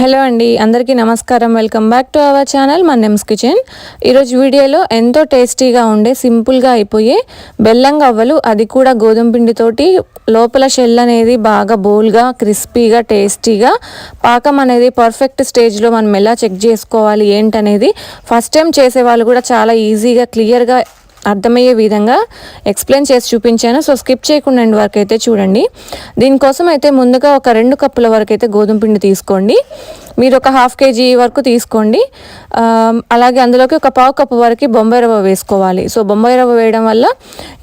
Hello అండి అందరికీ నమస్కారం. Welcome back to our channel మన నెమ్స్ కిచెన్. ఈరోజు వీడియోలో ఎంతో టేస్టీగా ఉండే సింపుల్గా అయిపోయే బెల్లం గవ్వలు అది కూడా గోధుమ పిండితోటి లోపల షెల్ అనేది బాగా బోల్గా క్రిస్పీగా టేస్టీగా పాకం అనేది పర్ఫెక్ట్ స్టేజ్లో మనం ఎలా చెక్ చేసుకోవాలి ఏంటనేది ఫస్ట్ టైం చేసే వాళ్ళు కూడా చాలా ఈజీగా క్లియర్గా అర్థమయ్యే విధంగా ఎక్స్ప్లెయిన్ చేసి చూపించాను. సో స్కిప్ చేయకుండా వరకు అయితే చూడండి. దీనికోసం అయితే ముందుగా ఒక రెండు కప్పుల వరకు అయితే గోధుమ పిండి తీసుకోండి. మీరు ఒక హాఫ్ కేజీ వరకు తీసుకోండి. అలాగే అందులోకి ఒక పావు కప్పు వరకు బొంబాయి రవ్వ వేసుకోవాలి. సో బొంబాయి రవ్వ వేయడం వల్ల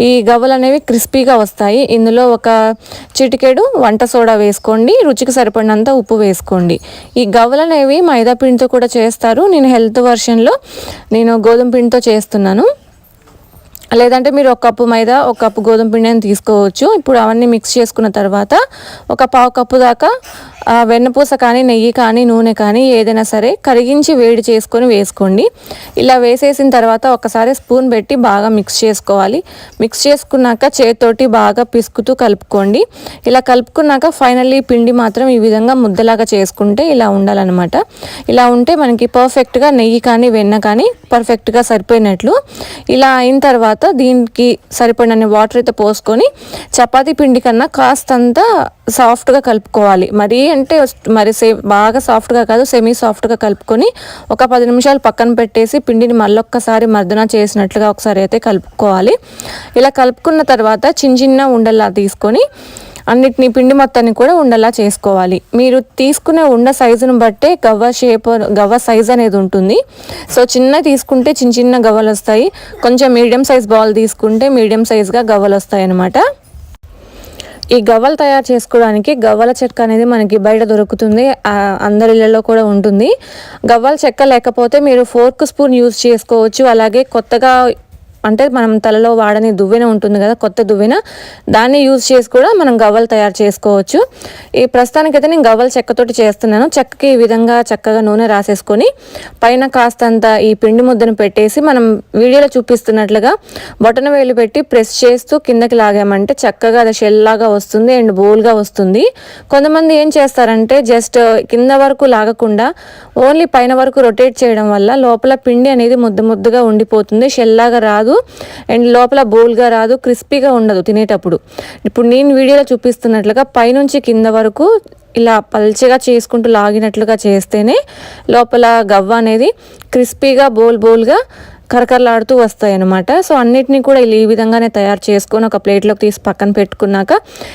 ఈ గవ్వలు అనేవి క్రిస్పీగా వస్తాయి. ఇందులో ఒక చిటికెడు వంట సోడా వేసుకోండి. రుచికి సరిపడినంత ఉప్పు వేసుకోండి. ఈ గవ్వలు అనేవి మైదా పిండితో కూడా చేస్తారు. నేను హెల్త్ వర్షన్లో నేను గోధుమ పిండితో చేస్తున్నాను. లేదంటే మీరు ఒక కప్పు మైదా ఒక కప్పు గోధుమ పిండి అని తీసుకోవచ్చు. ఇప్పుడు అవన్నీ మిక్స్ చేసుకున్న తర్వాత ఒక పావు కప్పు దాకా వెన్నపూస కానీ నెయ్యి కానీ నూనె కానీ ఏదైనా సరే కరిగించి వేడి చేసుకొని వేసుకోండి. ఇలా వేసేసిన తర్వాత ఒకసారి స్పూన్ పెట్టి బాగా మిక్స్ చేసుకోవాలి. మిక్స్ చేసుకున్నాక చేతితోటి బాగా పిసుకుతూ కలుపుకోండి. ఇలా కలుపుకున్నాక ఫైనల్లీ పిండి మాత్రం ఈ విధంగా ముద్దలాగా చేసుకుంటే ఇలా ఉండాలన్నమాట. ఇలా ఉంటే మనకి పర్ఫెక్ట్గా నెయ్యి కానీ వెన్న కానీ పర్ఫెక్ట్గా సరిపోయినట్లు. ఇలా అయిన తర్వాత తర్వాత దీనికి సరిపడిన వాటర్ అయితే పోసుకొని చపాతీ పిండి కన్నా కాస్తంత సాఫ్ట్గా కలుపుకోవాలి. మరీ అంటే మరి సే బాగా సాఫ్ట్గా కాదు సెమీ సాఫ్ట్గా కలుపుకొని ఒక పది నిమిషాలు పక్కన పెట్టేసి పిండిని మళ్ళొక్కసారి మర్దన చేసినట్లుగా ఒకసారి అయితే కలుపుకోవాలి. ఇలా కలుపుకున్న తర్వాత చిన్న చిన్న ఉండల్లా తీసుకొని అన్నిటినీ పిండి మొత్తాన్ని కూడా ఉండలా చేసుకోవాలి. మీరు తీసుకునే ఉండ సైజును బట్టే గవ్వ షేప్ గవ్వ సైజ్ అనేది ఉంటుంది. సో చిన్న తీసుకుంటే చిన్న చిన్న గవ్వలు వస్తాయి. కొంచెం మీడియం సైజ్ బాల్ తీసుకుంటే మీడియం సైజ్గా గవ్వలు వస్తాయి అన్నమాట. ఈ గవ్వలు తయారు చేసుకోవడానికి గవ్వల చెక్క అనేది మనకి బయట దొరుకుతుంది. అందరి ఇళ్ళలో కూడా ఉంటుంది. గవ్వల చెక్క లేకపోతే మీరు ఫోర్క్ స్పూన్ యూజ్ చేసుకోవచ్చు. అలాగే కొత్తగా అంటే మనం తలలో వాడని దువ్వెన ఉంటుంది కదా కొత్త దువ్వెన దాన్ని యూజ్ చేసి కూడా మనం గవ్వలు తయారు చేసుకోవచ్చు. ఈ ప్రస్తుతానికైతే నేను గవ్వల చెక్కతోటి చేస్తున్నాను. చెక్కకి ఈ విధంగా చక్కగా నూనె రాసేసుకొని పైన కాస్తంత ఈ పిండి ముద్దను పెట్టేసి మనం వీడియోలో చూపిస్తున్నట్లుగా బొటన వేలు పెట్టి ప్రెస్ చేస్తూ కిందకి లాగామంటే చక్కగా అది షెల్లాగా వస్తుంది అండ్ బోల్గా వస్తుంది. కొంతమంది ఏం చేస్తారంటే జస్ట్ కింద వరకు లాగకుండా ఓన్లీ పైన వరకు రొటేట్ చేయడం వల్ల లోపల పిండి అనేది ముద్ద ముద్దగా ఉండిపోతుంది షెల్లాగా రాదు. అండ్ లోపల బోల్గా రాదు క్రిస్పీగా ఉండదు తినేటప్పుడు. ఇప్పుడు నేను వీడియోలో చూపిస్తున్నట్లుగా పైనుంచి కింద వరకు ఇలా పల్చగా చేసుకుంటూ లాగినట్లుగా చేస్తేనే లోపల గవ్వ అనేది క్రిస్పీగా బోల్ బోల్గా కరకరలాడుతూ వస్తాయి అన్నమాట సో అన్నిటినీ కూడా ఇలా ఈ విధంగానే తయారు చేసుకొని ఒక ప్లేట్లోకి తీసి పక్కన పెట్టుకున్నాక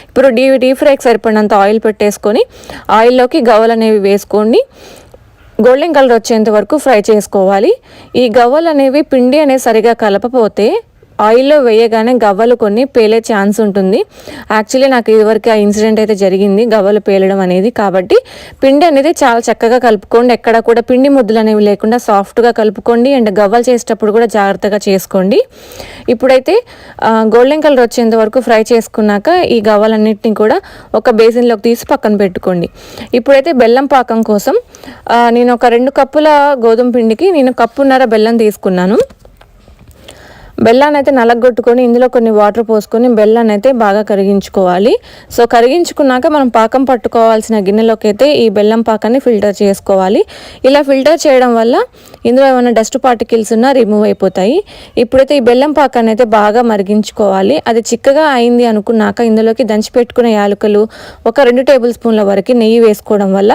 ఇప్పుడు డీ డీప్ ఫ్రైకి సరిపడినంత ఆయిల్ పెట్టేసుకొని ఆయిల్లోకి గవ్వలు అనేవి వేసుకోండి గోల్డెన్ కలర్ వచ్చేంత వరకు ఫ్రై చేసుకోవాలి. ఈ గవ్వలు అనేవి పిండి అనేది సరిగా కలపపోతే ఆయిల్లో వేయగానే గవ్వలు కొన్ని పేలే ఛాన్స్ ఉంటుంది. యాక్చువల్లీ నాకు ఇదివరకు ఆ ఇన్సిడెంట్ అయితే జరిగింది. గవ్వలు పేలడం అనేది. కాబట్టి పిండి అనేది చాలా చక్కగా కలుపుకోండి. ఎక్కడ కూడా పిండి ముద్దలు అనేవి లేకుండా సాఫ్ట్గా కలుపుకోండి. అండ్ గవ్వలు చేసేటప్పుడు కూడా జాగ్రత్తగా చేసుకోండి. ఇప్పుడైతే గోల్డెన్ కలర్ వచ్చేంత వరకు ఫ్రై చేసుకున్నాక ఈ గవ్వలన్నింటినీ కూడా ఒక బేసిన్లోకి తీసి పక్కన పెట్టుకోండి. ఇప్పుడైతే బెల్లం పాకం కోసం నేను ఒక రెండు కప్పుల గోధుమ పిండికి నేను కప్పున్నర బెల్లం తీసుకున్నాను. బెల్లాన్ని అయితే నలగొట్టుకొని ఇందులో కొన్ని వాటర్ పోసుకొని బెల్లాన్ని అయితే బాగా కరిగించుకోవాలి. సో కరిగించుకున్నాక మనం పాకం పట్టుకోవాల్సిన గిన్నెలోకి అయితే ఈ బెల్లం పాకాన్ని ఫిల్టర్ చేసుకోవాలి. ఇలా ఫిల్టర్ చేయడం వల్ల ఇందులో ఏమైనా డస్ట్ పార్టికల్స్ ఉన్నా రిమూవ్ అయిపోతాయి. ఇప్పుడైతే ఈ బెల్లం పాకాన్ని అయితే బాగా మరిగించుకోవాలి. అది చిక్కగా అయింది అనుకున్నాక ఇందులోకి దంచి పెట్టుకున్న యాలకులు ఒక రెండు టేబుల్ స్పూన్ల వరకు నెయ్యి వేసుకోవడం వల్ల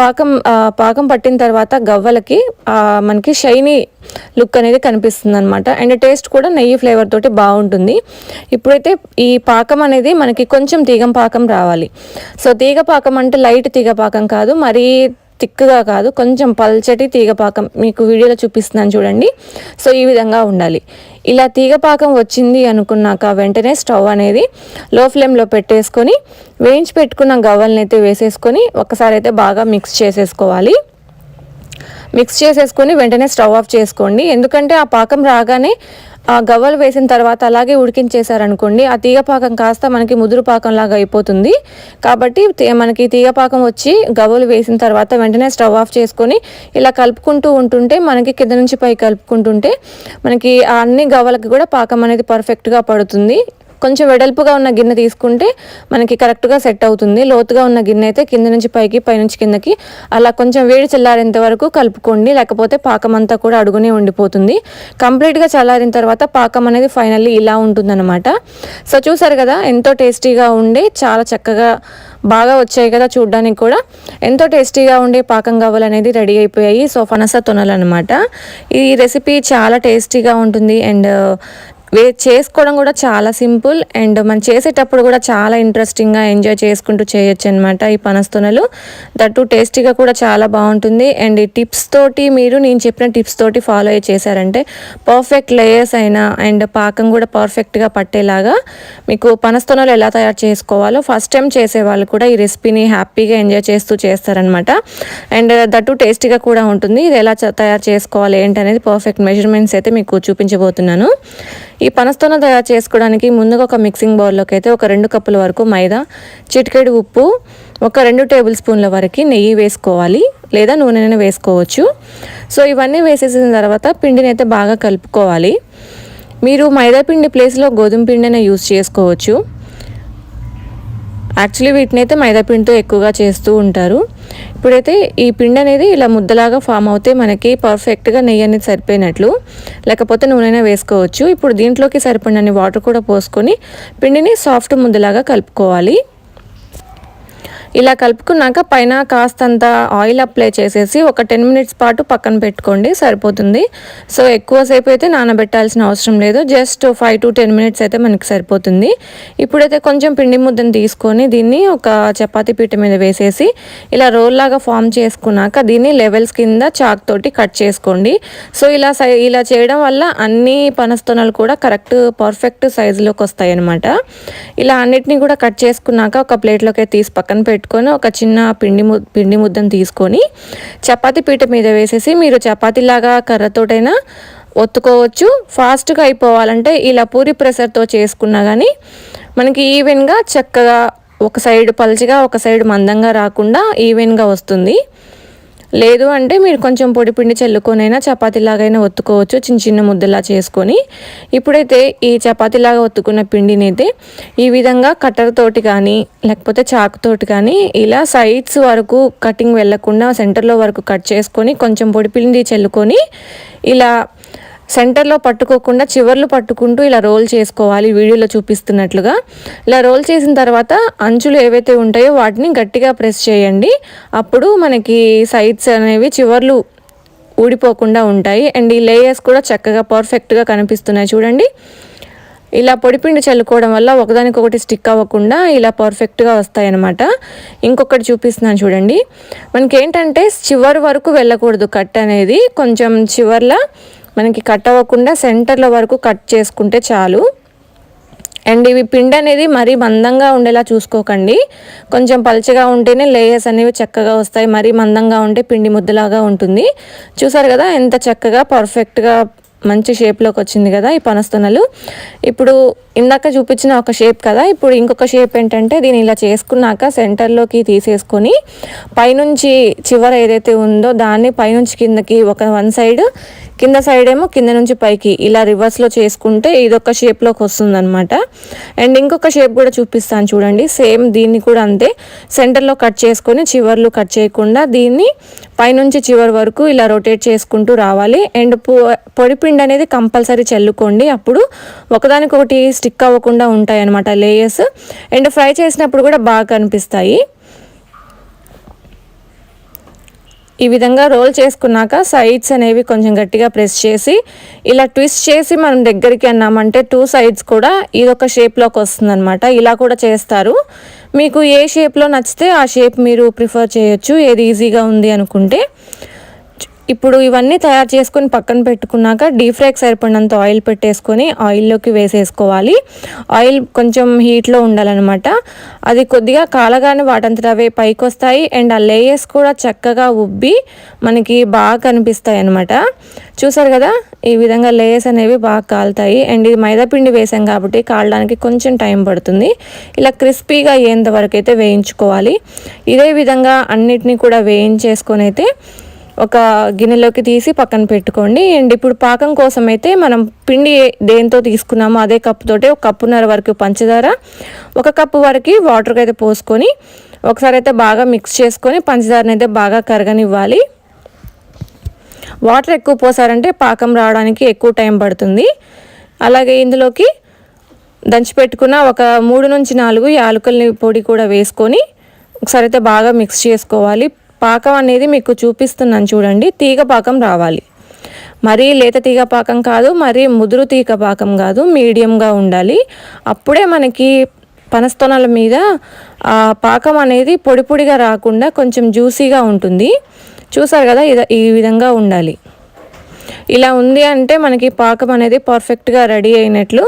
పాకం పాకం పట్టిన తర్వాత గవ్వలకి మనకి షైనీ లుక్ అనేది కనిపిస్తుంది అనమాట అండ్ టేస్ట్ కూడా నెయ్యి ఫ్లేవర్ తోటి బాగుంటుంది. ఇప్పుడైతే ఈ పాకం అనేది మనకి కొంచెం తీగం పాకం రావాలి. సో తీగ పాకం అంటే లైట్ తీగ పాకం కాదు మరీ తిక్కుగా కాదు కొంచెం పల్చటి తీగ పాకం మీకు వీడియోలో చూపిస్తున్నాను చూడండి. సో ఈ విధంగా ఉండాలి. ఇలా తీగ పాకం వచ్చింది అనుకున్నాక వెంటనే స్టవ్ అనేది లో ఫ్లేమ్లో పెట్టేసుకొని వేయించి పెట్టుకున్న గవ్వల్ని అయితే వేసేసుకొని ఒకసారి అయితే బాగా మిక్స్ చేసేసుకోవాలి. మిక్స్ చేసేసుకొని వెంటనే స్టవ్ ఆఫ్ చేసుకోండి. ఎందుకంటే ఆ పాకం రాగానే ఆ గవ్వలు వేసిన తర్వాత అలాగే ఉడికించేసారనుకోండి ఆ తీగ పాకం కాస్త మనకి ముదురు పాకం లాగా అయిపోతుంది. కాబట్టి మనకి తీగ పాకం వచ్చి గవ్వలు వేసిన తర్వాత వెంటనే స్టవ్ ఆఫ్ చేసుకొని ఇలా కలుపుకుంటూ ఉంటుంటే మనకి కింద నుంచి పై కలుపుకుంటుంటే మనకి అన్ని గవ్వలకి కూడా పాకం అనేది పర్ఫెక్ట్గా పడుతుంది. కొంచెం వెడల్పుగా ఉన్న గిన్నె తీసుకుంటే మనకి కరెక్ట్గా సెట్ అవుతుంది. లోతుగా ఉన్న గిన్నె అయితే కింద నుంచి పైకి పైనుంచి కిందకి అలా కొంచెం వేడి చల్లారేంత వరకు కలుపుకోండి. లేకపోతే పాకం అంతా కూడా అడుగునే ఉండిపోతుంది. కంప్లీట్గా చల్లారిన తర్వాత పాకం అనేది ఫైనల్లీ ఇలా ఉంటుందన్నమాట. సో చూసారు కదా ఎంతో టేస్టీగా ఉండి చాలా చక్కగా బాగా వచ్చాయి కదా చూడడానికి కూడా. ఎంతో టేస్టీగా ఉండే పాకం గవ్వలు అనేది రెడీ అయిపోయాయి. సో ఫనస తొనలు అనమాట ఈ రెసిపీ చాలా టేస్టీగా ఉంటుంది. అండ్ వే చేసుకోవడం కూడా చాలా సింపుల్ అండ్ మనం చేసేటప్పుడు కూడా చాలా ఇంట్రెస్టింగ్గా ఎంజాయ్ చేసుకుంటూ చేయొచ్చు అనమాట ఈ పనస్తొనలు దట్టు టేస్టీగా కూడా చాలా బాగుంటుంది అండ్ ఈ టిప్స్ తోటి మీరు నేను చెప్పిన టిప్స్ తోటి ఫాలో అయ్యి చేశారంటే పర్ఫెక్ట్ లేయర్స్ అయినా అండ్ పాకం కూడా పర్ఫెక్ట్గా పట్టేలాగా మీకు పనస్తొనలు ఎలా తయారు చేసుకోవాలో ఫస్ట్ టైం చేసే వాళ్ళు కూడా ఈ రెసిపీని హ్యాపీగా ఎంజాయ్ చేస్తూ చేస్తారనమాట అండ్ దట్టు టేస్టీగా కూడా ఉంటుంది. ఇది ఎలా తయారు చేసుకోవాలి ఏంటనేది పర్ఫెక్ట్ మెజర్మెంట్స్ అయితే మీకు చూపించబోతున్నాను. ఈ పనస్తోన తయారు చేసుకోవడానికి ముందుగా ఒక మిక్సింగ్ బౌల్లోకి అయితే ఒక రెండు కప్పుల వరకు మైదా చిటికెడు ఉప్పు ఒక రెండు టేబుల్ స్పూన్ల వరకు నెయ్యి వేసుకోవాలి లేదా నూనెనైనా వేసుకోవచ్చు. సో ఇవన్నీ వేసేసిన తర్వాత పిండిని అయితే బాగా కలుపుకోవాలి. మీరు మైదా పిండి ప్లేస్లో గోధుమ పిండినే యూస్ చేసుకోవచ్చు. యాక్చువల్లీ వీటిని అయితే మైదాపిండితో ఎక్కువగా చేస్తూ ఉంటారు. ఇప్పుడైతే ఈ పిండి అనేది ఇలా ముద్దలాగా ఫామ్ అవుతే మనకి పర్ఫెక్ట్గా నెయ్యి అనేది సరిపోయినట్లు. లేకపోతే నూనెనే వేసుకోవచ్చు. ఇప్పుడు దీంట్లోకి సరిపడినన్ని వాటర్ కూడా పోసుకొని పిండిని సాఫ్ట్ ముద్దలాగా కలుపుకోవాలి. ఇలా కలుపుకున్నాక పైన కాస్తంత ఆయిల్ అప్లై చేసేసి ఒక టెన్ మినిట్స్ పాటు పక్కన పెట్టుకోండి సరిపోతుంది. సో ఎక్కువసేపు అయితే నానబెట్టాల్సిన అవసరం లేదు. Just five to ten minutes అయితే మనకి సరిపోతుంది. ఇప్పుడైతే కొంచెం పిండి ముద్దను తీసుకొని దీన్ని ఒక చపాతీ పీట మీద వేసేసి ఇలా రోల్ లాగా ఫామ్ చేసుకున్నాక దీన్ని లెవెల్స్ కింద చాక్ తోటి కట్ చేసుకోండి. సో ఇలా సై ఇలా చేయడం వల్ల అన్ని పనస్తోనలు కూడా కరెక్ట్ పర్ఫెక్ట్ సైజులోకి వస్తాయి అనమాట ఇలా అన్నిటినీ కూడా కట్ చేసుకున్నాక ఒక ప్లేట్లోకి తీసి పక్కన పెట్టు పెట్టుకొని ఒక చిన్న పిండి ము పిండి ముద్దను తీసుకొని చపాతీ పీట మీద వేసేసి మీరు చపాతీలాగా కర్రతోటైనా ఒత్తుకోవచ్చు. ఫాస్ట్గా అయిపోవాలంటే ఇలా పూరి ప్రెషర్తో చేసుకున్నా కానీ మనకి ఈవెన్గా చక్కగా ఒక సైడ్ పలుచగా ఒక సైడ్ మందంగా రాకుండా ఈవెన్గా వస్తుంది. లేదు అంటే మీరు కొంచెం పొడి పిండి చల్లుకొనైనా చపాతీలాగైనా ఒత్తుకోవచ్చు చిన్న చిన్న ముద్దలా చేసుకొని. ఇప్పుడైతే ఈ చపాతీలాగా ఒత్తుకున్న పిండిని అయితే ఈ విధంగా కట్టర్ తోటి కానీ లేకపోతే చాకుతోటి కానీ ఇలా సైడ్స్ వరకు కటింగ్ వెళ్ళకుండా సెంటర్లో వరకు కట్ చేసుకొని కొంచెం పొడి పిండి చల్లుకొని ఇలా సెంటర్లో పట్టుకోకుండా చివర్లు పట్టుకుంటూ ఇలా రోల్ చేసుకోవాలి వీడియోలో చూపిస్తున్నట్లుగా. ఇలా రోల్ చేసిన తర్వాత అంచులు ఏవైతే ఉంటాయో వాటిని గట్టిగా ప్రెస్ చేయండి. అప్పుడు మనకి సైడ్స్ అనేవి చివర్లు ఊడిపోకుండా ఉంటాయి. అండ్ ఈ లేయర్స్ కూడా చక్కగా పర్ఫెక్ట్గా కనిపిస్తున్నాయి చూడండి. ఇలా పొడిపిండి చల్లుకోవడం వల్ల ఒకదానికొకటి స్టిక్ అవ్వకుండా ఇలా పర్ఫెక్ట్గా వస్తాయి అనమాట ఇంకొకటి చూపిస్తున్నాను చూడండి. మనకి ఏంటంటే చివరి వరకు వెళ్ళకూడదు కట్ అనేది. కొంచెం చివర్ల మనకి కట్ అవ్వకుండా సెంటర్లో వరకు కట్ చేసుకుంటే చాలు. అండ్ ఇవి పిండి అనేది మరీ మందంగా ఉండేలా చూసుకోకండి. కొంచెం పలుచగా ఉంటేనే లేయర్స్ అనేవి చక్కగా వస్తాయి. మరీ మందంగా ఉంటే పిండి ముద్దలాగా ఉంటుంది. చూసారు కదా ఎంత చక్కగా పర్ఫెక్ట్గా మంచి షేప్లోకి వచ్చింది కదా ఈ పనస్తనలు. ఇప్పుడు ఇందాక చూపించిన ఒక షేప్ కదా ఇప్పుడు ఇంకొక షేప్ ఏంటంటే దీన్ని ఇలా చేసుకున్నాక సెంటర్లోకి తీసేసుకొని పైనుంచి చివర ఏదైతే ఉందో దాన్ని పైనుంచి కిందకి ఒక వన్ సైడ్ కింద సైడ్ ఏమో కింద నుంచి పైకి ఇలా రివర్స్లో చేసుకుంటే ఇదొక షేప్లోకి వస్తుంది అనమాట అండ్ ఇంకొక షేప్ కూడా చూపిస్తాను చూడండి. సేమ్ దీన్ని కూడా అంతే. సెంటర్లో కట్ చేసుకొని చివర్లు కట్ చేయకుండా దీన్ని పైనుంచి చివరి వరకు ఇలా రొటేట్ చేసుకుంటూ రావాలి. అండ్ పొడిపిండి అనేది కంపల్సరీ చల్లుకోండి. అప్పుడు ఒకదానికొకటి స్టిక్ అవ్వకుండా ఉంటాయి అనమాట లేయర్స్ అండ్ ఫ్రై చేసినప్పుడు కూడా బాగా కనిపిస్తాయి. ఈ విధంగా రోల్ చేసుకున్నాక సైడ్స్ అనేవి కొంచెం గట్టిగా ప్రెస్ చేసి ఇలా ట్విస్ట్ చేసి మనం దగ్గరికి అన్నామంటే టూ సైడ్స్ కూడా ఇదొక షేప్లోకి వస్తుందన్నమాట. ఇలా కూడా చేస్తారు. మీకు ఏ షేప్లో నచ్చితే ఆ షేప్ మీరు ప్రిఫర్ చేయొచ్చు. ఏది ఈజీగా ఉంది అనుకుంటే. ఇప్పుడు ఇవన్నీ తయారు చేసుకొని పక్కన పెట్టుకున్నాక డీప్ ఫ్రైకి సరిపడినంత ఆయిల్ పెట్టేసుకొని ఆయిల్లోకి వేసేసుకోవాలి. ఆయిల్ కొంచెం హీట్లో ఉండాలన్నమాట. అది కొద్దిగా కాలగానే వాటంతట అవే పైకి వస్తాయి అండ్ ఆ లేయర్స్ కూడా చక్కగా ఉబ్బి మనకి బాగా కనిపిస్తాయి అనమాట చూసారు కదా? ఈ విధంగా లేయర్స్ అనేవి బాగా కాలుతాయి. అండ్ ఇది మైదాపిండి వేసాం కాబట్టి కాలడానికి కొంచెం టైం పడుతుంది. ఇలా క్రిస్పీగా అయ్యేంత వరకు అయితే వేయించుకోవాలి. ఇదే విధంగా అన్నిటినీ కూడా వేయించేసుకొని అయితే ఒక గిన్నెలోకి తీసి పక్కన పెట్టుకోండి. అండ్ ఇప్పుడు పాకం కోసం అయితే మనం పిండి దేంతో తీసుకున్నామో అదే కప్పుతోటే ఒక కప్పున్నర వరకు పంచదార ఒక కప్పు వరకు వాటర్కి అయితే పోసుకొని ఒకసారి అయితే బాగా మిక్స్ చేసుకొని పంచదారని అయితే బాగా కరగనివ్వాలి. వాటర్ ఎక్కువ పోసారంటే పాకం రావడానికి ఎక్కువ టైం పడుతుంది. అలాగే ఇందులోకి దంచి పెట్టుకున్న ఒక మూడు నుంచి నాలుగు యాలకుల్ని పొడి కూడా వేసుకొని ఒకసారి అయితే బాగా మిక్స్ చేసుకోవాలి. పాకం అనేది మీకు చూపిస్తున్నాను చూడండి. తీగ పాకం రావాలి. మరీ లేత తీగ పాకం కాదు మరీ ముదురు తీగ పాకం కాదు మీడియంగా ఉండాలి. అప్పుడే మనకి పనస్తోనల మీద ఆ పాకం అనేది పొడి పొడిగా రాకుండా కొంచెం జ్యూసీగా ఉంటుంది. చూసారు కదా ఈ విధంగా ఉండాలి. ఇలా ఉంది అంటే మనకి పాకం అనేది పర్ఫెక్ట్గా రెడీ అయినట్లు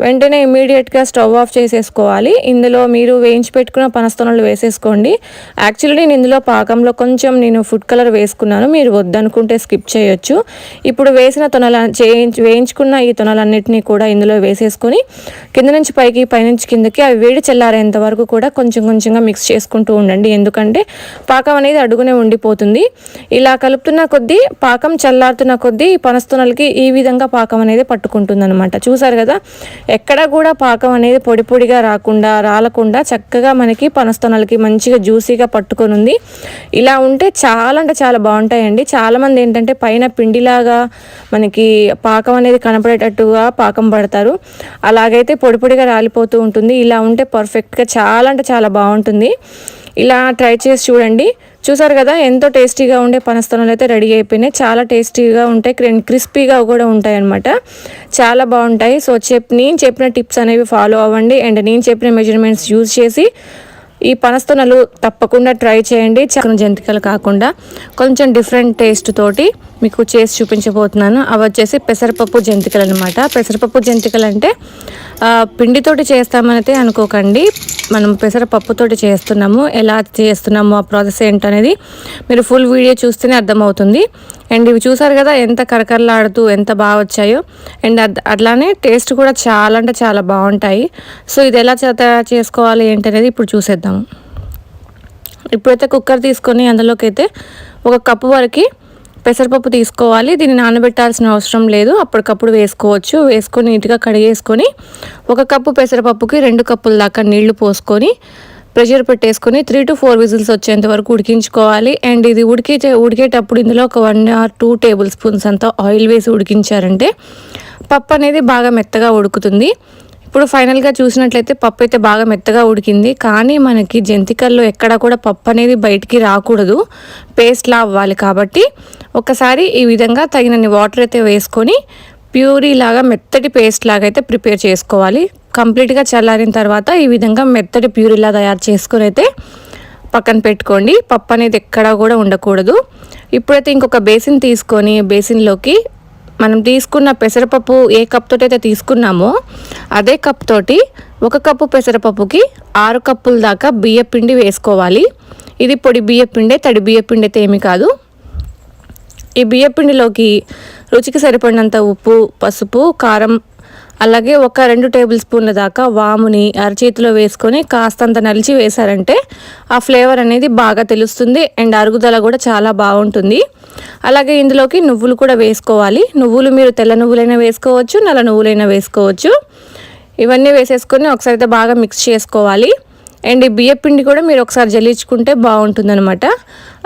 వెంటనే ఇమీడియట్గా స్టవ్ ఆఫ్ చేసేసుకోవాలి. ఇందులో మీరు వేయించి పెట్టుకున్న పనస్తనలు వేసేసుకోండి. యాక్చువల్లీ నేను ఇందులో పాకంలో కొంచెం నేను ఫుడ్ కలర్ వేసుకున్నాను. మీరు వద్దనుకుంటే స్కిప్ చేయొచ్చు. ఇప్పుడు వేసిన తొనల వేయించుకున్న ఈ తొనలన్నింటినీ కూడా ఇందులో వేసేసుకొని కింద నుంచి పైకి పైనుంచి కిందకి అవి వేడి చల్లారేంత వరకు కూడా కొంచెం కొంచెంగా మిక్స్ చేసుకుంటూ ఉండండి. ఎందుకంటే పాకం అనేది అడుగునే ఉండిపోతుంది. ఇలా కలుపుతున్న కొద్దీ పాకం చల్లారుతున్న కొద్దీ పనస్తొనలకి ఈ విధంగా పాకం అనేది పట్టుకుంటుంది అనమాట చూసారు కదా? ఎక్కడ కూడా పాకం అనేది పొడి పొడిగా రాకుండా రాలకుండా చక్కగా మనకి పనస్తోనలకి మంచిగా జ్యూసీగా పట్టుకొని ఉంది. ఇలా ఉంటే చాలా అంటే చాలా బాగుంటాయండి. చాలామంది ఏంటంటే పైన పిండిలాగా మనకి పాకం అనేది కనపడేటట్టుగా పాకం పడతారు. అలాగైతే పొడి పొడిగా రాలిపోతూ ఉంటుంది. ఇలా ఉంటే పర్ఫెక్ట్గా చాలా అంటే చాలా బాగుంటుంది. ఇలా ట్రై చేసి చూడండి. చూసారు కదా ఎంతో టేస్టీగా ఉండే పనస్తనాలు అయితే రెడీ అయిపోయినాయి. చాలా టేస్టీగా ఉంటాయి క్రిస్పీగా కూడా ఉంటాయి అనమాట చాలా బాగుంటాయి. సో చెప్ నేను చెప్పిన టిప్స్ అనేవి ఫాలో అవ్వండి. అండ్ నేను చెప్పిన మెజర్మెంట్స్ యూజ్ చేసి ఈ పనస్తనలు తప్పకుండా ట్రై చేయండి. చక్కని జంతికలు కాకుండా కొంచెం డిఫరెంట్ టేస్ట్ తోటి మీకు చేసి చూపించబోతున్నాను. అవి వచ్చేసి పెసరపప్పు జంతికలు అనమాట పెసరపప్పు జంతికలు అంటే పిండితోటి చేస్తామనైతే అనుకోకండి. మనం పెసరపప్పుతోటి చేస్తున్నాము. ఎలా చేస్తున్నాము ఆ ప్రాసెస్ ఏంటనేది మీరు ఫుల్ వీడియో చూస్తేనే అర్థమవుతుంది. అండ్ ఇవి చూసారు కదా ఎంత కరకరలాడుతూ ఎంత బాగా వచ్చాయో. అండ్ అట్లానే టేస్ట్ కూడా చాలా అంటే చాలా బాగుంటాయి. సో ఇది ఎలా చేత చేసుకోవాలి ఏంటనేది ఇప్పుడు చూసేద్దాము ఇప్పుడైతే కుక్కర్ తీసుకొని అందులోకి అయితే ఒక కప్పు వరకు పెసరపప్పు తీసుకోవాలి. దీన్ని నానబెట్టాల్సిన అవసరం లేదు. అప్పటికప్పుడు వేసుకోవచ్చు. వేసుకొని నీట్గా కడిగేసుకొని ఒక కప్పు పెసరపప్పుకి రెండు కప్పుల దాకా నీళ్ళు పోసుకొని ప్రెషర్ పెట్టేసుకొని త్రీ టు ఫోర్ విజిల్స్ వచ్చేంత వరకు ఉడికించుకోవాలి. అండ్ ఇది ఉడికి ఉడికేటప్పుడు ఇందులో ఒక one or two tablespoons అంతా ఆయిల్ వేసి ఉడికించారంటే పప్పు అనేది బాగా మెత్తగా ఉడుకుతుంది. ఇప్పుడు ఫైనల్గా చూసినట్లయితే పప్పు అయితే బాగా మెత్తగా ఉడికింది. కానీ మనకి జంతికల్లో ఎక్కడ కూడా పప్పు అనేది బయటికి రాకూడదు. పేస్ట్లా అవ్వాలి కాబట్టి ఒకసారి ఈ విధంగా తగినన్ని వాటర్ అయితే వేసుకొని ప్యూరీ లాగా మెత్తటి పేస్ట్ లాగా అయితే ప్రిపేర్ చేసుకోవాలి. కంప్లీట్గా చల్లారిన తర్వాత ఈ విధంగా మెత్తటి ప్యూరిలా తయారు చేసుకుని అయితే పక్కన పెట్టుకోండి. పప్పు అనేది ఎక్కడా కూడా ఉండకూడదు. ఇప్పుడైతే ఇంకొక బేసిన్ తీసుకొని బేసిన్లోకి మనం తీసుకున్న పెసరపప్పు ఏ కప్ తోటి అయితే తీసుకున్నామో అదే కప్ తోటి ఒక కప్పు పెసరపప్పుకి ఆరు కప్పుల దాకా బియ్య పిండి వేసుకోవాలి. ఇది పొడి బియ్య పిండే తడి బియ్య పిండి అయితే ఏమి కాదు. ఈ బియ్య పిండిలోకి రుచికి సరిపడినంత ఉప్పు పసుపు కారం అలాగే ఒక రెండు టేబుల్ స్పూన్ల దాకా వాముని అరచేతిలో వేసుకొని కాస్తంత నలిచి వేశారంటే ఆ ఫ్లేవర్ అనేది బాగా తెలుస్తుంది అండ్ అరుగుదల కూడా చాలా బాగుంటుంది. అలాగే ఇందులోకి నువ్వులు కూడా వేసుకోవాలి. నువ్వులు మీరు తెల్ల నువ్వులైనా వేసుకోవచ్చు నల్ల నువ్వులైనా వేసుకోవచ్చు. ఇవన్నీ వేసేసుకొని ఒకసారి అయితే బాగా మిక్స్ చేసుకోవాలి. అండ్ ఈ బియ్యపిండి కూడా మీరు ఒకసారి జల్లించుకుంటే బాగుంటుందన్నమాట.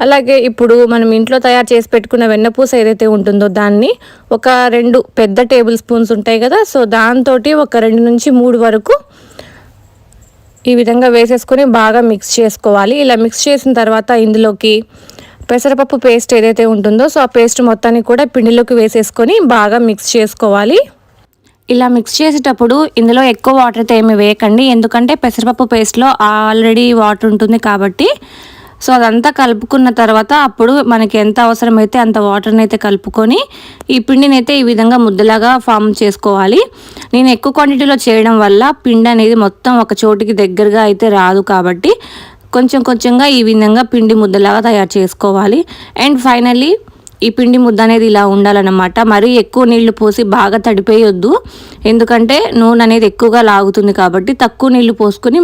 అలాగే ఇప్పుడు మనం ఇంట్లో తయారు చేసి పెట్టుకున్న వెన్నపూస ఏదైతే ఉంటుందో దాన్ని ఒక రెండు పెద్ద టేబుల్ స్పూన్స్ ఉంటాయి కదా సో దాంతో ఒక రెండు నుంచి మూడు వరకు ఈ విధంగా వేసేసుకొని బాగా మిక్స్ చేసుకోవాలి. ఇలా మిక్స్ చేసిన తర్వాత ఇందులోకి పెసరపప్పు పేస్ట్ ఏదైతే ఉంటుందో సో ఆ పేస్ట్ మొత్తాన్ని కూడా పిండిలోకి వేసేసుకొని బాగా మిక్స్ చేసుకోవాలి. ఇలా మిక్స్ చేసేటప్పుడు ఇందులో ఎక్కువ వాటర్ అయితే ఏమి వేయకండి. ఎందుకంటే పెసరపప్పు పేస్ట్లో ఆల్రెడీ వాటర్ ఉంటుంది కాబట్టి. సో అదంతా కలుపుకున్న తర్వాత అప్పుడు మనకి ఎంత అవసరమైతే అంత వాటర్ని అయితే కలుపుకొని ఈ పిండిని అయితే ఈ విధంగా ముద్దలాగా ఫామ్ చేసుకోవాలి. నేను ఎక్కువ క్వాంటిటీలో చేయడం వల్ల పిండి అనేది మొత్తం ఒక చోటికి దగ్గరగా అయితే రాదు కాబట్టి కొంచెం కొంచెంగా ఈ విధంగా పిండి ముద్దలాగా తయారు చేసుకోవాలి. అండ్ ఫైనలీ ఈ పిండి ముద్ద అనేది ఇలా ఉండాలన్నమాట. మరీ ఎక్కువ నీళ్ళు పోసి బాగా తడిపేయొద్దు. ఎందుకంటే నూనె అనేది ఎక్కువగా లాగుతుంది కాబట్టి తక్కువ నీళ్ళు పోసుకొని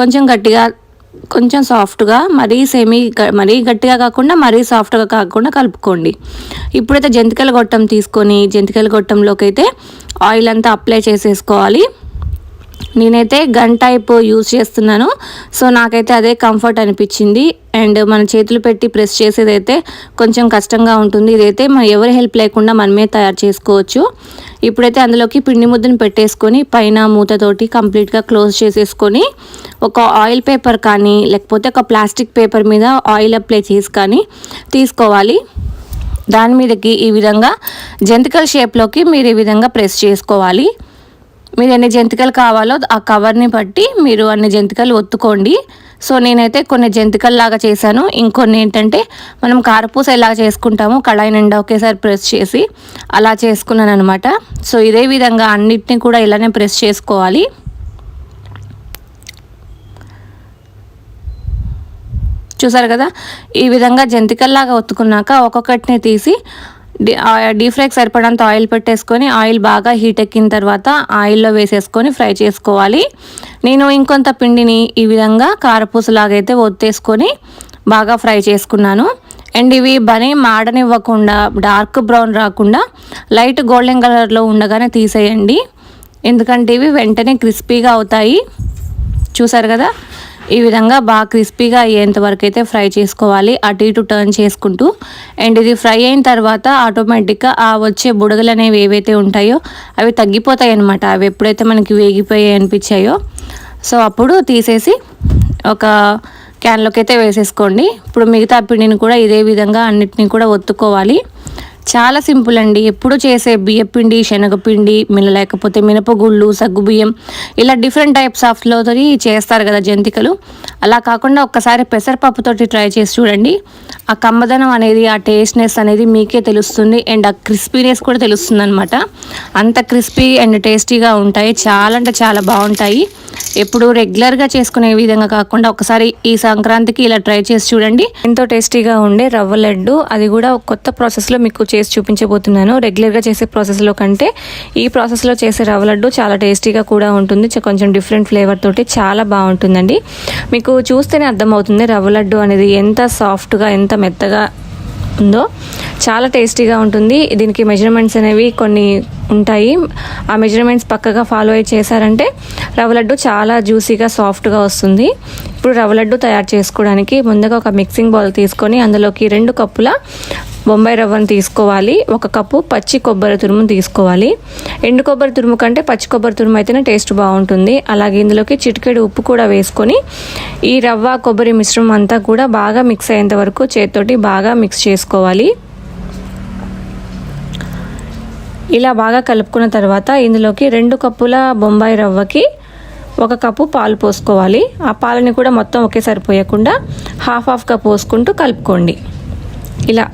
కొంచెం గట్టిగా కొంచెం సాఫ్ట్గా మరీ సెమీ మరీ గట్టిగా కాకుండా మరీ సాఫ్ట్గా కాకుండా కలుపుకోండి. ఇప్పుడైతే జంతికల గొట్టం తీసుకొని జంతికల గొట్టంలోకి అయితే ఆయిల్ అంతా అప్లై చేసేసుకోవాలి. నేనైతే గన్ టైప్ యూజ్ చేస్తున్నాను. సో నాకైతే అదే కంఫర్ట్ అనిపించింది. అండ్ మన చేతులు పెట్టి ప్రెస్ చేసేదైతే కొంచెం కష్టంగా ఉంటుంది. ఇదైతే మన ఎవరి హెల్ప్ లేకుండా మనమే తయారు చేసుకోవచ్చు. ఇప్పుడైతే అందులోకి పిండి ముద్దను పెట్టేసుకొని పైన మూతతోటి కంప్లీట్గా క్లోజ్ చేసేసుకొని ఒక ఆయిల్ పేపర్ కానీ లేకపోతే ఒక ప్లాస్టిక్ పేపర్ మీద ఆయిల్ అప్లై చేసి కానీ తీసుకోవాలి. దాని మీదకి ఈ విధంగా జంతికల షేప్లోకి మీరు ఈ విధంగా ప్రెస్ చేసుకోవాలి. మీరు ఎన్ని జంతికలు కావాలో ఆ కవర్ని బట్టి మీరు అన్ని జంతికలు ఒత్తుకోండి. సో నేనైతే కొన్ని జంతికలు లాగా చేశాను. ఇంకొన్ని ఏంటంటే మనం కారపూస ఎలా చేసుకుంటామో కళాయి నిండా ఒకేసారి ప్రెస్ చేసి అలా చేసుకున్నాను అనమాట సో ఇదే విధంగా అన్నిటిని కూడా ఇలానే ప్రెస్ చేసుకోవాలి. చూసారు కదా? ఈ విధంగా జంతికల్లాగా ఒత్తుకున్నాక ఒక్కొక్కటిని తీసి డీప్ ఫ్రైకి సరిపడంత ఆయిల్ పెట్టేసుకొని ఆయిల్ బాగా హీట్ ఎక్కిన తర్వాత ఆయిల్లో వేసేసుకొని ఫ్రై చేసుకోవాలి. నేను ఇంకొంత పిండిని ఈ విధంగా కారపూసలాగైతే అయితే ఒత్తేసుకొని బాగా ఫ్రై చేసుకున్నాను. అండ్ ఇవి బనీ మాడనివ్వకుండా డార్క్ బ్రౌన్ రాకుండా లైట్ గోల్డెన్ కలర్లో ఉండగానే తీసేయండి. ఎందుకంటే ఇవి వెంటనే క్రిస్పీగా అవుతాయి. చూసారు కదా? ఈ విధంగా బాగా క్రిస్పీగా అయ్యేంత వరకు అయితే ఫ్రై చేసుకోవాలి. అటు ఇటు టర్న్ చేసుకుంటూ. అండ్ ఇది ఫ్రై అయిన తర్వాత ఆటోమేటిక్గా ఆ వచ్చే బుడగలు అనేవి ఏవైతే ఉంటాయో అవి తగ్గిపోతాయి అనమాట అవి ఎప్పుడైతే మనకి వేగిపోయాయి అనిపించాయో. సో అప్పుడు తీసేసి ఒక క్యాన్లోకి అయితే వేసేసుకోండి. ఇప్పుడు మిగతా పిండిని కూడా ఇదే విధంగా అన్నిటిని కూడా ఒత్తుకోవాలి. చాలా సింపుల్ అండి. ఎప్పుడు చేసే బియ్యపిండి శనగపిండి మిల్ల లేకపోతే మినపగుళ్ళు సగ్గుబియ్యం ఇలా డిఫరెంట్ టైప్స్ ఆఫ్లో చేస్తారు కదా జంతికలు. అలా కాకుండా ఒక్కసారి పెసరపప్పుతోటి ట్రై చేసి చూడండి. ఆ కమ్మదనం అనేది ఆ టేస్ట్నెస్ అనేది మీకే తెలుస్తుంది అండ్ ఆ క్రిస్పీనెస్ కూడా తెలుస్తుంది అనమాట అంత క్రిస్పీ అండ్ టేస్టీగా ఉంటాయి. చాలా అంటే చాలా బాగుంటాయి. ఎప్పుడు రెగ్యులర్గా చేసుకునే విధంగా కాకుండా ఒకసారి ఈ సంక్రాంతికి ఇలా ట్రై చేసి చూడండి. ఎంతో టేస్టీగా ఉండే రవ్వ లడ్డు. అది కూడా కొత్త ప్రాసెస్లో మీకు చేసి చూపించబోతున్నాను. రెగ్యులర్గా చేసే ప్రాసెస్లో కంటే ఈ ప్రాసెస్లో చేసే రవ్వ లడ్డు చాలా టేస్టీగా కూడా ఉంటుంది. కొంచెం డిఫరెంట్ ఫ్లేవర్ తోటి చాలా బాగుంటుందండి. మీకు చూస్తేనే అర్థమవుతుంది రవ్వ లడ్డు అనేది ఎంత సాఫ్ట్గా ఎంత మెత్తగా ఉందో చాలా టేస్టీగా ఉంటుంది. దీనికి మెజర్మెంట్స్ అనేవి కొన్ని ఉంటాయి. ఆ మెజర్మెంట్స్ పక్కగా ఫాలో అయ్యి చేశారంటే రవ్వ లడ్డు చాలా జ్యూసీగా సాఫ్ట్గా వస్తుంది. ఇప్పుడు రవ్వ లడ్డు తయారు చేసుకోవడానికి ముందుగా ఒక మిక్సింగ్ బౌల్ తీసుకొని అందులోకి రెండు కప్పుల బొంబాయి రవ్వను తీసుకోవాలి. ఒక కప్పు పచ్చి కొబ్బరి తురుము తీసుకోవాలి. ఎండు కొబ్బరి తురుము కంటే పచ్చి కొబ్బరి తురుము అయితేనే టేస్ట్ బాగుంటుంది. అలాగే ఇందులోకి చిటికెడు ఉప్పు కూడా వేసుకొని ఈ రవ్వ కొబ్బరి మిశ్రమం అంతా కూడా బాగా మిక్స్ అయ్యేంత వరకు చేతితోటి బాగా మిక్స్ చేసుకోవాలి. ఇలా బాగా కలుపుకున్న తర్వాత ఇందులోకి రెండు కప్పుల బొంబాయి రవ్వకి ఒక కప్పు పాలు పోసుకోవాలి. ఆ పాలని కూడా మొత్తం ఒకేసారి పోయకుండా హాఫ్ హాఫ్ కప్ పోసుకుంటూ కలుపుకోండి. ఇలా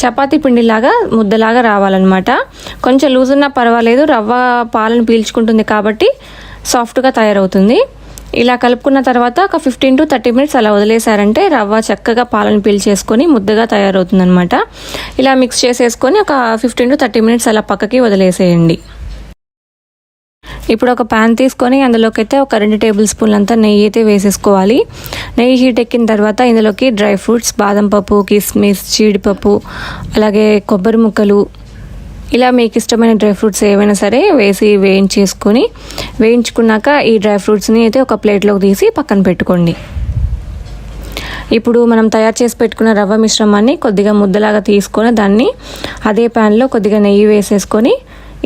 చపాతి పిండిలాగా ముద్దలాగా రావాలన్నమాట. కొంచెం లూజ్ ఉన్నా పర్వాలేదు రవ్వ పాలను పీల్చుకుంటుంది కాబట్టి సాఫ్ట్గా తయారవుతుంది. ఇలా కలుపుకున్న తర్వాత ఒక ఫిఫ్టీన్ టు థర్టీ మినిట్స్ అలా వదిలేసారంటే రవ్వ చక్కగా పాలను పీల్చేసుకొని ముద్దగా తయారవుతుంది అనమాట ఇలా మిక్స్ చేసేసుకొని ఒక ఫిఫ్టీన్ టు థర్టీ మినిట్స్ అలా పక్కకి వదిలేసేయండి. ఇప్పుడు ఒక ప్యాన్ తీసుకొని అందులోకి అయితే ఒక రెండు టేబుల్ స్పూన్లు అంతా నెయ్యి అయితే వేసేసుకోవాలి. నెయ్యి హీట్ ఎక్కిన తర్వాత ఇందులోకి డ్రై ఫ్రూట్స్ బాదం పప్పు కిస్మిస్ జీడిపప్పు అలాగే కొబ్బరి ముక్కలు ఇలా మీకు ఇష్టమైన డ్రై ఫ్రూట్స్ ఏవైనా సరే వేసి వేయించేసుకొని వేయించుకున్నాక ఈ డ్రై ఫ్రూట్స్ని అయితే ఒక ప్లేట్లోకి తీసి పక్కన పెట్టుకోండి. ఇప్పుడు మనం తయారు చేసి పెట్టుకున్న రవ్వ మిశ్రమాన్ని కొద్దిగా ముద్దలాగా తీసుకొని దాన్ని అదే ప్యాన్లో కొద్దిగా నెయ్యి వేసేసుకొని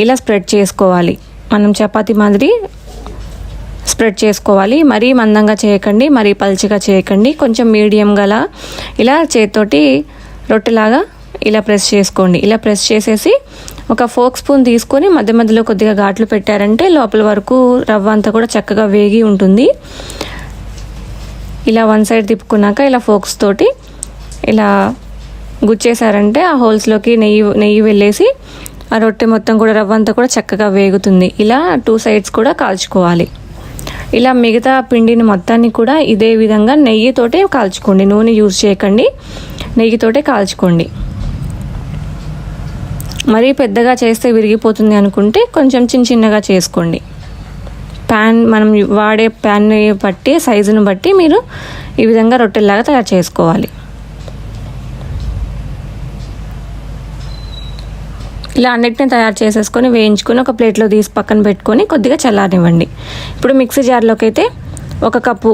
ఇలా స్ప్రెడ్ చేసుకోవాలి. మనం చపాతి మాదిరి స్ప్రెడ్ చేసుకోవాలి. మరీ మందంగా చేయకండి మరీ పల్చిగా చేయకండి. కొంచెం మీడియం గల ఇలా చేతితోటి రొట్టెలాగా ఇలా ప్రెస్ చేసుకోండి. ఇలా ప్రెస్ చేసేసి ఒక ఫోక్ స్పూన్ తీసుకొని మధ్య మధ్యలో కొద్దిగా ఘాట్లు పెట్టారంటే లోపల వరకు రవ్వ అంతా కూడా చక్కగా వేగి ఉంటుంది. ఇలా వన్ సైడ్ తిప్పుకున్నాక ఇలా ఫోక్స్ తోటి ఇలా గుచ్చేసారంటే ఆ హోల్స్లోకి నెయ్యి నెయ్యి వెళ్ళేసి ఆ రొట్టె మొత్తం కూడా రవ్వ అంతా కూడా చక్కగా వేగుతుంది. ఇలా టూ సైడ్స్ కూడా కాల్చుకోవాలి. ఇలా మిగతా పిండిని మొత్తాన్ని కూడా ఇదే విధంగా నెయ్యితోటే కాల్చుకోండి. నూనె యూజ్ చేయకండి. నెయ్యితోటే కాల్చుకోండి. మరీ పెద్దగా చేస్తే విరిగిపోతుంది అనుకుంటే కొంచెం చిన్న చిన్నగా చేసుకోండి. ప్యాన్ మనం వాడే ప్యాన్ని బట్టి సైజును బట్టి మీరు ఈ విధంగా రొట్టెల్లాగా తయారు చేసుకోవాలి. ఇలా అన్నిటిని తయారు చేసేసుకొని వేయించుకొని ఒక ప్లేట్లో తీసి పక్కన పెట్టుకొని కొద్దిగా చల్లారనివ్వండి. ఇప్పుడు మిక్సీ జార్లోకి అయితే ఒక కప్పు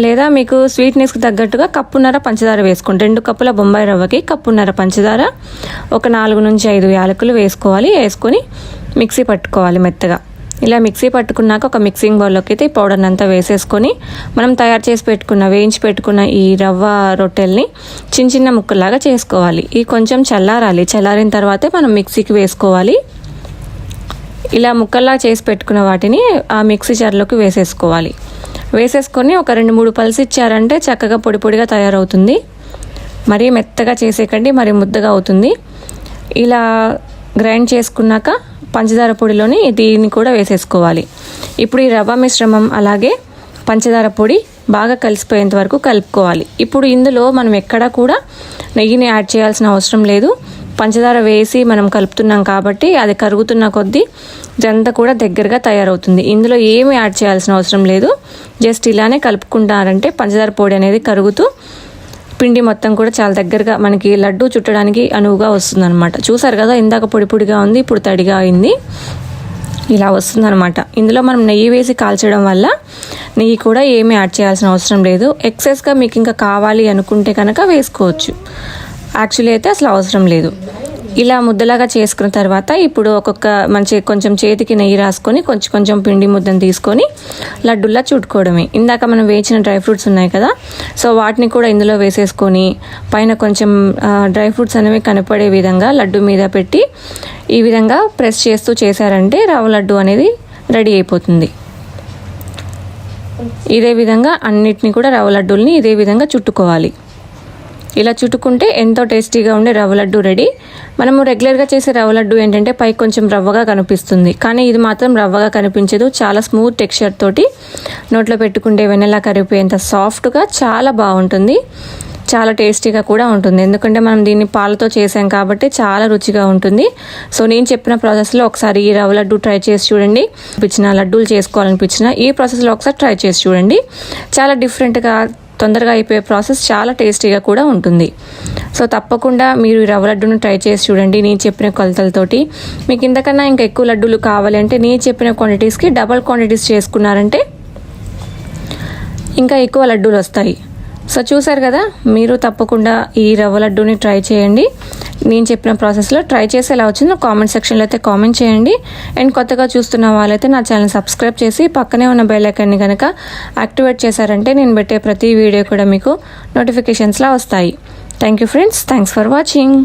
లేదా మీకు స్వీట్నెస్కి తగ్గట్టుగా కప్పున్నర పంచదార వేసుకోండి. రెండు కప్పుల బొంబాయి రవ్వకి కప్పున్నర పంచదార ఒక నాలుగు నుంచి ఐదు యాలకులు వేసుకోవాలి. వేసుకొని మిక్సీ పట్టుకోవాలి మెత్తగా. ఇలా మిక్సీ పట్టుకున్నాక ఒక మిక్సింగ్ బౌల్లోకి అయితే ఈ పౌడర్ని అంతా వేసేసుకొని మనం తయారు చేసి పెట్టుకున్న వేయించి పెట్టుకున్న ఈ రవ్వ రొట్టెల్ని చిన్న చిన్న ముక్కలాగా చేసుకోవాలి. ఈ కొంచెం చల్లారాలి. చల్లారిన తర్వాతే మనం మిక్సీకి వేసుకోవాలి. ఇలా ముక్కల్లా చేసి పెట్టుకున్న వాటిని ఆ మిక్సీ జార్లోకి వేసేసుకోవాలి. వేసేసుకొని ఒక రెండు మూడు పల్స్ ఇచ్చారంటే చక్కగా పొడి పొడిగా తయారవుతుంది. మరీ మెత్తగా చేసేకండి మరి ముద్దగా అవుతుంది. ఇలా గ్రైండ్ చేసుకున్నాక పంచదార పొడిలోని దీన్ని కూడా వేసేసుకోవాలి. ఇప్పుడు ఈ రవ్వ మిశ్రమం అలాగే పంచదార పొడి బాగా కలిసిపోయేంత వరకు కలుపుకోవాలి. ఇప్పుడు ఇందులో మనం ఎక్కడా కూడా నెయ్యిని యాడ్ చేయాల్సిన అవసరం లేదు. పంచదార వేసి మనం కలుపుతున్నాం కాబట్టి అది కరుగుతున్న కొద్దీ జంత కూడా దగ్గరగా తయారవుతుంది. ఇందులో ఏమి యాడ్ చేయాల్సిన అవసరం లేదు. జస్ట్ ఇలానే కలుపుకుంటారంటే పంచదార పొడి అనేది కరుగుతూ పిండి మొత్తం కూడా చాలా దగ్గరగా మనకి లడ్డు చుట్టడానికి అనువుగా వస్తుంది అనమాట చూసారు కదా ఇందాక పొడి పొడిగా ఉంది ఇప్పుడు తడిగా అయింది. ఇలా వస్తుందన్నమాట. ఇందులో మనం నెయ్యి వేసి కాల్చడం వల్ల నెయ్యి కూడా ఏమీ యాడ్ చేయాల్సిన అవసరం లేదు. ఎక్సెస్గా మీకు ఇంకా కావాలి అనుకుంటే కనుక వేసుకోవచ్చు. యాక్చువల్లీ అయితే అసలు అవసరం లేదు. ఇలా ముద్దలాగా చేసుకున్న తర్వాత ఇప్పుడు ఒక్కొక్క మంచి కొంచెం చేతికి నెయ్యి రాసుకొని కొంచెం కొంచెం పిండి ముద్దను తీసుకొని లడ్డుల్లా చుట్టుకోవడమే. ఇందాక మనం వేసిన డ్రై ఫ్రూట్స్ ఉన్నాయి కదా సో వాటిని కూడా ఇందులో వేసేసుకొని పైన కొంచెం డ్రై ఫ్రూట్స్ అనేవి కనపడే విధంగా లడ్డు మీద పెట్టి ఈ విధంగా ప్రెస్ చేస్తూ చేశారంటే రవ్వ లడ్డు అనేది రెడీ అయిపోతుంది. ఇదే విధంగా అన్నిటిని కూడా రవ్వ లడ్డూల్ని ఇదే విధంగా చుట్టుకోవాలి. ఇలా చుట్టుకుంటే ఎంతో టేస్టీగా ఉండే రవ్వ లడ్డు రెడీ. మనము రెగ్యులర్గా చేసే రవ్వ లడ్డు ఏంటంటే పైకి కొంచెం రవ్వగా కనిపిస్తుంది. కానీ ఇది మాత్రం రవ్వగా కనిపించదు. చాలా స్మూత్ టెక్స్చర్ తోటి నోట్లో పెట్టుకుంటే వెనెలా కరిగిపోయేంత సాఫ్ట్గా చాలా బాగుంటుంది. చాలా టేస్టీగా కూడా ఉంటుంది. ఎందుకంటే మనం దీన్ని పాలతో చేసాం కాబట్టి చాలా రుచిగా ఉంటుంది. సో నేను చెప్పిన ప్రాసెస్లో ఒకసారి ఈ రవ్వ లడ్డు ట్రై చేసి చూడండి. అనిపించిన లడ్డూలు చేసుకోవాలనిపించిన ఈ ప్రాసెస్లో ఒకసారి ట్రై చేసి చూడండి. చాలా డిఫరెంట్గా తొందరగా అయిపోయే ప్రాసెస్ చాలా టేస్టీగా కూడా ఉంటుంది. సో తప్పకుండా మీరు ఈ రవ్వ లడ్డును ట్రై చేసి చూడండి నేను చెప్పిన కొలతలతోటి. మీకు ఇంతకన్నా ఇంకా ఎక్కువ లడ్డూలు కావాలంటే నేను చెప్పిన క్వాంటిటీస్కి డబల్ క్వాంటిటీస్ చేసుకున్నారంటే ఇంకా ఎక్కువ లడ్డూలు వస్తాయి. సో చూసారు కదా మీరు తప్పకుండా ఈ రవ్వ లడ్డూని ట్రై చేయండి. నేను చెప్పిన ప్రాసెస్లో ట్రై చేసి ఎలా వచ్చిందో కామెంట్ సెక్షన్లో అయితే కామెంట్ చేయండి. అండ్ కొత్తగా చూస్తున్న వాళ్ళైతే నా ఛానల్ సబ్స్క్రైబ్ చేసి పక్కనే ఉన్న బెల్ ఐకాన్ని కనుక యాక్టివేట్ చేశారంటే నేను పెట్టే ప్రతి వీడియో కూడా మీకు నోటిఫికేషన్స్లా వస్తాయి. Thank you friends. Thanks for watching.